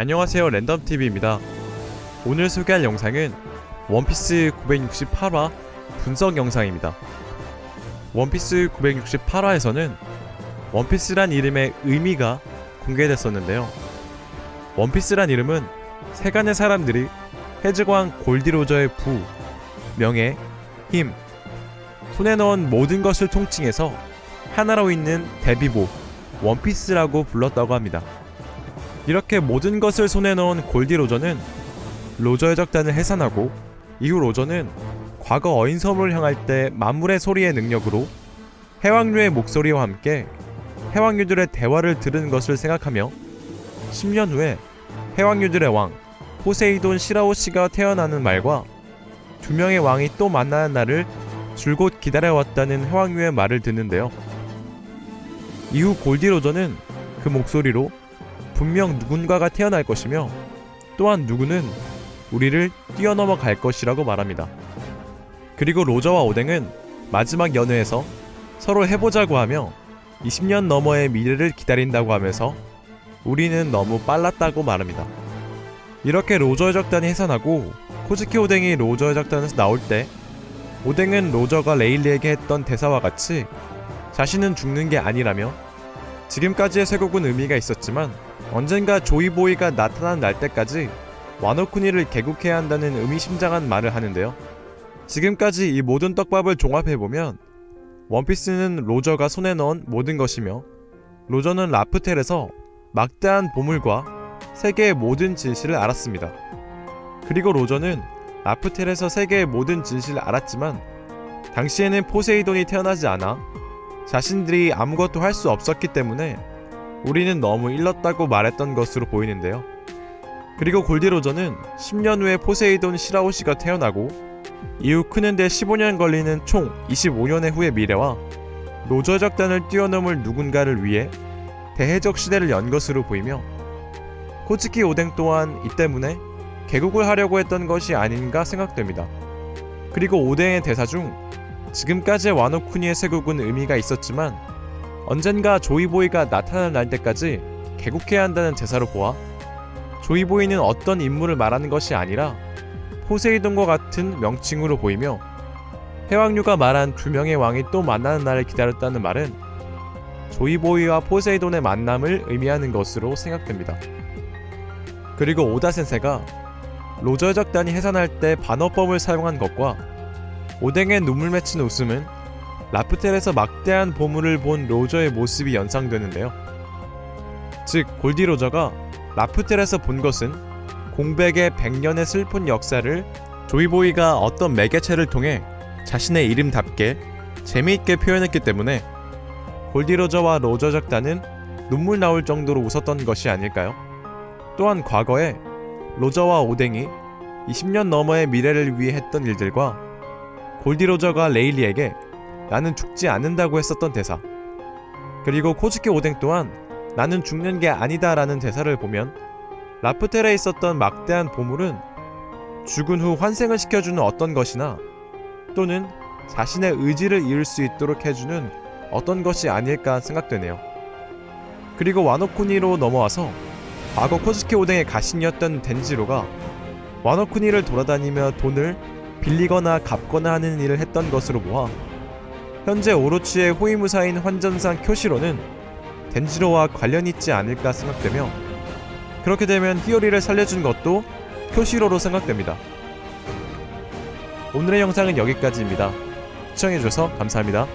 안녕하세요 랜덤TV입니다. 오늘 소개할 영상은 원피스 968화 분석 영상입니다. 원피스 968화에서는 원피스란 이름의 의미가 공개됐었는데요. 원피스란 이름은 세간의 사람들이 해즈광 골디로저의 부, 명예, 힘, 손에 넣은 모든 것을 통칭해서 하나로 있는 대비보, 원피스라고 불렀다고 합니다. 이렇게 모든 것을 손에 넣은 골디 로저는 로저의 적단을 해산하고 이후 로저는 과거 어인섬을 향할 때 만물의 소리의 능력으로 해왕류의 목소리와 함께 해왕류들의 대화를 들은 것을 생각하며 10년 후에 해왕류들의 왕 포세이돈 시라오씨가 태어나는 말과 두 명의 왕이 또 만나는 날을 줄곧 기다려왔다는 해왕류의 말을 듣는데요. 이후 골디 로저는 그 목소리로 분명 누군가가 태어날 것이며 또한 누구는 우리를 뛰어넘어 갈 것이라고 말합니다. 그리고 로저와 오뎅은 마지막 연회에서 서로 해보자고 하며 20년 너머의 미래를 기다린다고 하면서 우리는 너무 빨랐다고 말합니다. 이렇게 로저의 적단이 해산하고 코즈키 오뎅이 로저의 적단에서 나올 때 오뎅은 로저가 레일리에게 했던 대사와 같이 자신은 죽는 게 아니라며 지금까지의 쇄국은 의미가 있었지만 언젠가 조이보이가 나타난 날 때까지 와노쿠니를 개국해야 한다는 의미심장한 말을 하는데요. 지금까지 이 모든 떡밥을 종합해보면 원피스는 로저가 손에 넣은 모든 것이며 로저는 라프텔에서 막대한 보물과 세계의 모든 진실을 알았습니다. 그리고 로저는 라프텔에서 세계의 모든 진실을 알았지만 당시에는 포세이돈이 태어나지 않아 자신들이 아무것도 할 수 없었기 때문에 우리는 너무 일렀다고 말했던 것으로 보이는데요. 그리고 골디로저는 10년 후에 포세이돈 시라오시가 태어나고 이후 크는데 15년 걸리는 총 25년의 후의 미래와 로저 적단을 뛰어넘을 누군가를 위해 대해적 시대를 연 것으로 보이며 코츠키 오뎅 또한 이 때문에 개국을 하려고 했던 것이 아닌가 생각됩니다. 그리고 오뎅의 대사 중 지금까지의 와노쿠니의 쇄국은 의미가 있었지만 언젠가 조이보이가 나타날 날때까지 개국해야 한다는 대사로 보아 조이보이는 어떤 인물을 말하는 것이 아니라 포세이돈과 같은 명칭으로 보이며 해왕류가 말한 두 명의 왕이 또 만나는 날을 기다렸다는 말은 조이보이와 포세이돈의 만남을 의미하는 것으로 생각됩니다. 그리고 오다 센세가 로저 적단이 해산할 때 반어법을 사용한 것과 오뎅의 눈물 맺힌 웃음은 라프텔에서 막대한 보물을 본 로저의 모습이 연상되는데요. 즉 골디 로저가 라프텔에서 본 것은 공백의 100년의 슬픈 역사를 조이보이가 어떤 매개체를 통해 자신의 이름답게 재미있게 표현했기 때문에 골디 로저와 로저 적단은 눈물 나올 정도로 웃었던 것이 아닐까요? 또한 과거에 로저와 오뎅이 20년 너머의 미래를 위해 했던 일들과 골디 로저가 레일리에게 나는 죽지 않는다고 했었던 대사. 그리고 코즈키 오뎅 또한 나는 죽는 게 아니다 라는 대사를 보면 라프텔에 있었던 막대한 보물은 죽은 후 환생을 시켜주는 어떤 것이나 또는 자신의 의지를 이을 수 있도록 해주는 어떤 것이 아닐까 생각되네요. 그리고 와노쿠니로 넘어와서 과거 코즈키 오뎅의 가신이었던 덴지로가 와노쿠니를 돌아다니며 돈을 빌리거나 갚거나 하는 일을 했던 것으로 보아 현재 오로치의 호위무사인 환전상 쿄시로는 덴지로와 관련 있지 않을까 생각되며 그렇게 되면 히오리를 살려준 것도 쿄시로로 생각됩니다. 오늘의 영상은 여기까지입니다. 시청해주셔서 감사합니다.